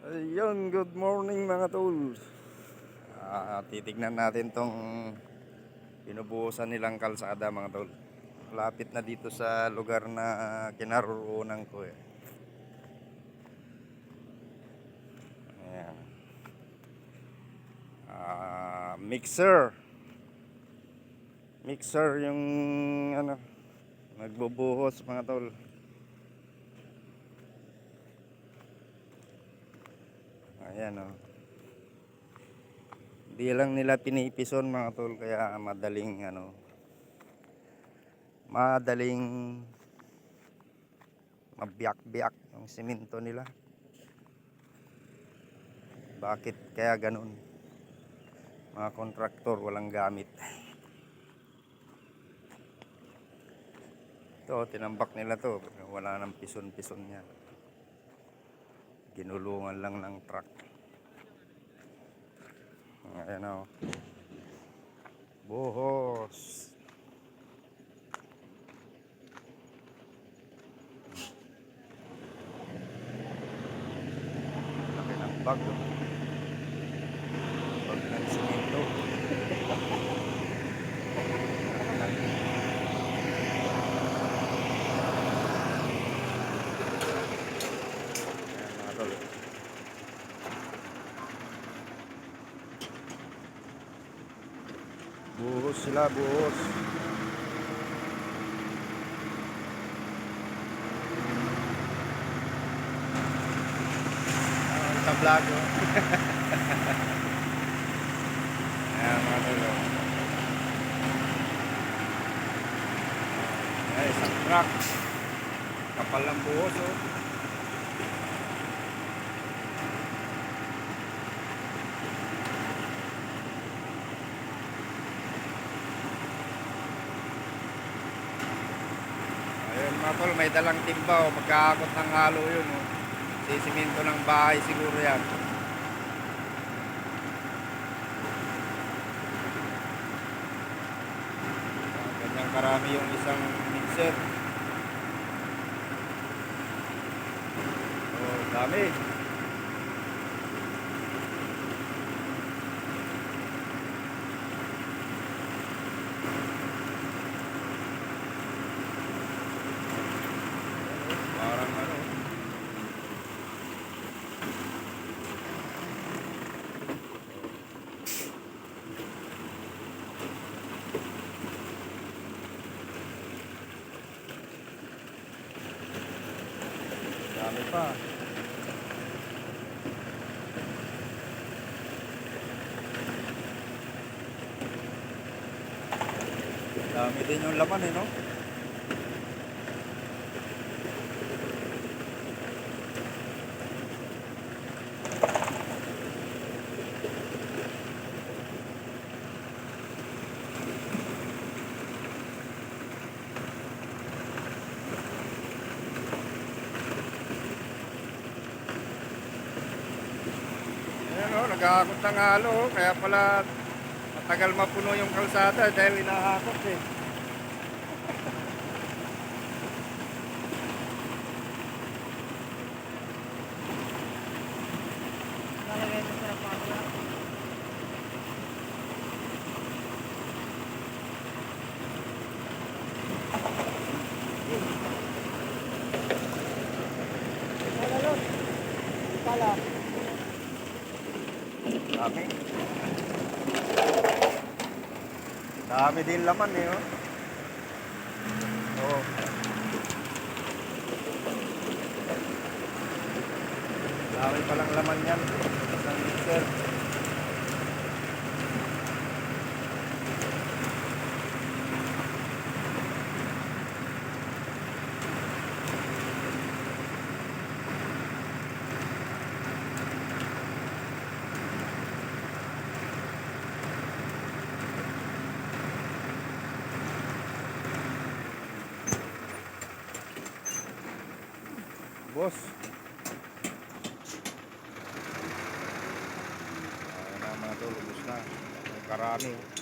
Ayun, good morning mga tol. Ah, titignan natin tong pinubuhusan nilang kalsada mga tol. Lapit na dito sa lugar na kinaroroonan ko eh. Ayan. Ah, mixer. Mixer yung ano nagbubuhos mga tol. Ayan o. Hindi lang nila pinipison mga tol kaya madaling ano madaling mabiyak-biyak yung simento nila. Bakit kaya ganun? Mga kontraktor walang gamit. Ito, tinambak nila to. Wala nang pison-pison yan. Ginulungan lang ng truck. Ayan o. Buhos. Laki ng bag. oh ng simento. Ayan mga tol. Buhos sila, buhos. Ah, Ang tablago. Ayan mga tol. oh. Ay, isang truck. Kapal ng buhos oh. Ayun mga may dalang timba o magkakakot ng halo yun o. Sisiminto ng bahay siguro yan. Ah, Ganyan karami yung isang mixer. Oh, dami. Parang ano. Dami pa. Dami din yung laman eh, no? Nag-aakot ng halo. Kaya pala matagal mapuno yung kalsada dahil inaakot eh. Lalagay mo sa pagla. Wala lot. Pala. Dami. Dami din laman eh oh. Oh. Dami palang laman yan. Isang mixer. Boss. Ayan na mga tol, ubos na. Karami.